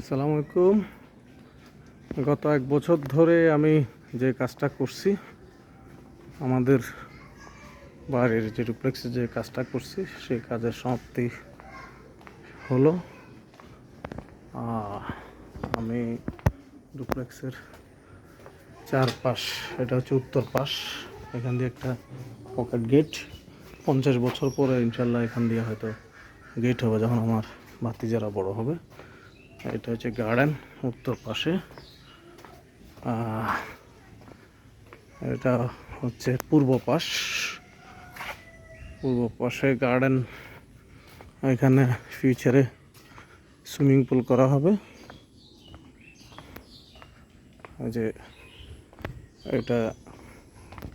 আসসালামু আলাইকুম। গত এক বছর ধরে আমি যে কাজটা করছি, আমাদের বাড়ির যে ডুপ্লেক্সে যে কাজটা করছি, সেই কাজের সমাপ্তি হলো। আমি ডুপ্লেক্সের চারপাশ, এটা হচ্ছে উত্তর পাশ, এখান দিয়ে একটা পকেট গেট পঞ্চাশ বছর পরে ইনশাল্লাহ এখান দিয়ে হয়তো গেট হবে, যখন আমার ভাতিজারা বড় হবে। এটা হচ্ছে গার্ডেন উত্তর পাশে। এটা হচ্ছে পূর্ব পাশ। পূর্ব পাশে গার্ডেন এখানে ফিউচারে সুইমিং পুল করা হবে। যে এটা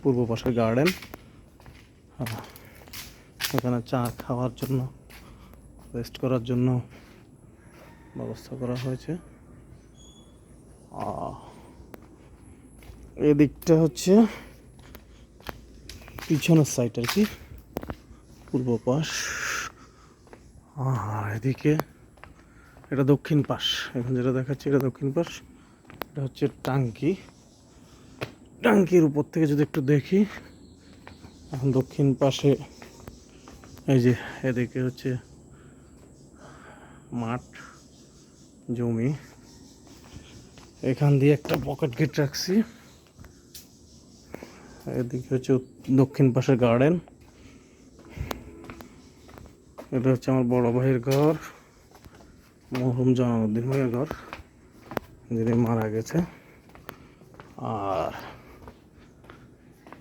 পূর্ব পাশের গার্ডেন এখানে চা খাওয়ার জন্য রেস্ট করার জন্য ব্যবস্থা করা হয়েছে। এদিকটা হচ্ছে পিছনের সাইড আর কি, পূর্ব পাশ। আর এদিকে এটা দক্ষিণ পাশ। এখন যেটা দেখাচ্ছি এটা দক্ষিণ পাশ। এটা হচ্ছে টাঙ্কি। টাঙ্কির উপর থেকে যদি একটু দেখি, এখন দক্ষিণ পাশে এই যে এদিকে হচ্ছে মাঠ। জমি। এখান দিয়ে একটা পকেট গেট রাখছি। এদিকে হচ্ছে দক্ষিণ পাশের গার্ডেন এটা হচ্ছে আমার বড় ভাইয়ের ঘর মরহুম জামালউদ্দিন ভাইয়ের ঘর যিনি মারা গেছে। আর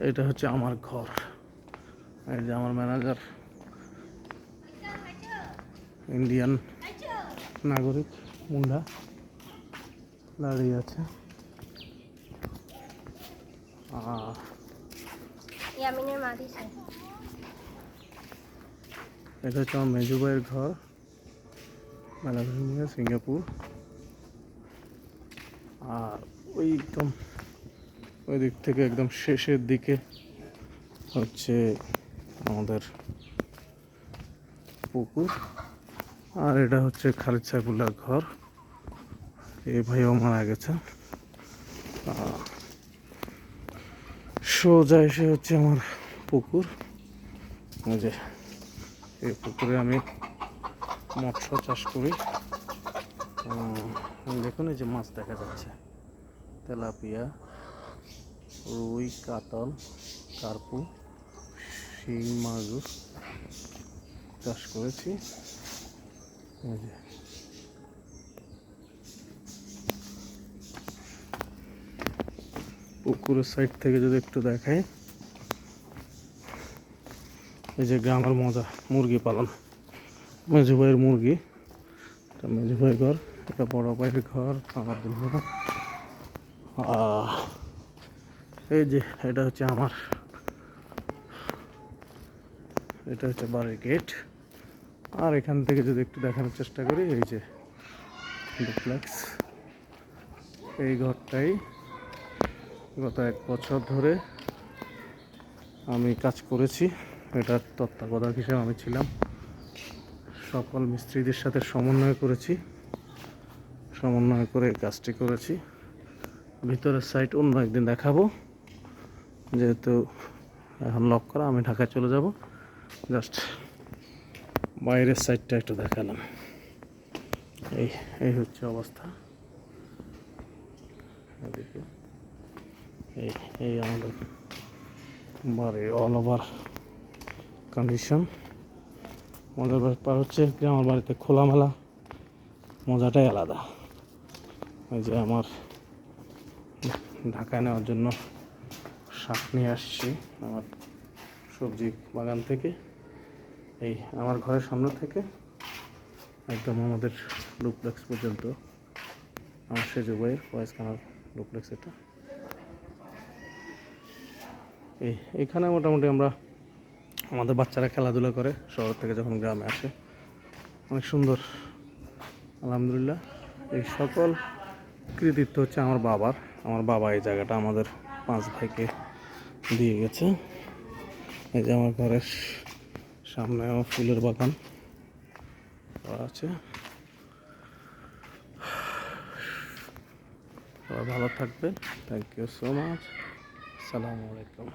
এটা হচ্ছে আমার ঘর। এই যে আমার ম্যানেজার ইন্ডিয়ান নাগরিক। মুন্ডা। দাঁড়িয়ে আছে। এটা হচ্ছে আমার মেজু ভাইয়ের ঘর। ম্যালাভিনিয়া সিঙ্গাপুর। আর ওই একদম ওই দিক থেকে একদম শেষের দিকে হচ্ছে আমাদের পুকুর। আর এটা হচ্ছে খালিদ সাইফুল্লার ঘর। এই ভাইও মারা গেছে। সোজা এসে হচ্ছে আমার পুকুর। যে, এই পুকুরে আমি মৎস্য চাষ করি। দেখুন এই যে মাছ দেখা যাচ্ছে। তেলাপিয়া, রুই, কাতল, কার্পু, শিং, মাগুর চাষ করেছি। পুকুরের সাইড থেকে যদি একটু দেখাই। এই যে গ্রামের মজা, মুরগি পালন। মেজু ভাইয়ের মুরগি। এটা মেজু ভাইয়ের ঘর, এটা বড় ভাইয়ের ঘর আমার। এই যে, এটা হচ্ছে আমার। এটা হচ্ছে বাড়ির গেট আর এখান থেকে যদি একটু দেখানোর চেষ্টা করি, এই যে ডুপ্লেক্স এই ঘরটাই গত এক বছর ধরে আমি কাজ করেছি। এটার তত্ত্বাবধায়ক হিসেবে আমি ছিলাম। সকল মিস্ত্রিদের সাথে সমন্বয় করেছি। সমন্বয় করে কাজটি করেছি। ভিতরের সাইড অন্য একদিন দেখাবো। যেহেতু এখন লক করা, আমি ঢাকায় চলে যাব। জাস্ট বাইরের সাইডটা একটু দেখালাম। এই এই হচ্ছে অবস্থা। এই এই আমাদের বাড়ি অল ওভার কন্ডিশন মজার ব্যাপার হচ্ছে যে আমার বাড়িতে খোলামেলা মজাটাই আলাদা। ওই যে আমার ঢাকায় নেওয়ার জন্য শাক নিয়ে আসছি, আমার সবজি বাগান থেকে। এই আমার ঘরের সামনে থেকে একদম আমাদের ডুপ্লেক্স পর্যন্ত আমার সেজু বইয়ের ফয়েজ কানার ডুপ্লেক্স এটা। এই, এখানে মোটামুটি আমরা আমাদের বাচ্চারা খেলাধুলা করে শহর থেকে যখন গ্রামে আসে, অনেক সুন্দর, আলহামদুলিল্লাহ। এই সকল কৃতিত্ব হচ্ছে আমার বাবার। আমার বাবা এই জায়গাটা আমাদের পাঁচ ভাইকে দিয়ে গেছে। এই যে আমার ঘরের সামনেও ফুলের বাগান আছে। সবাই ভালো থাকবেন। থ্যাংক ইউ সো মাচ আসসালামু আলাইকুম।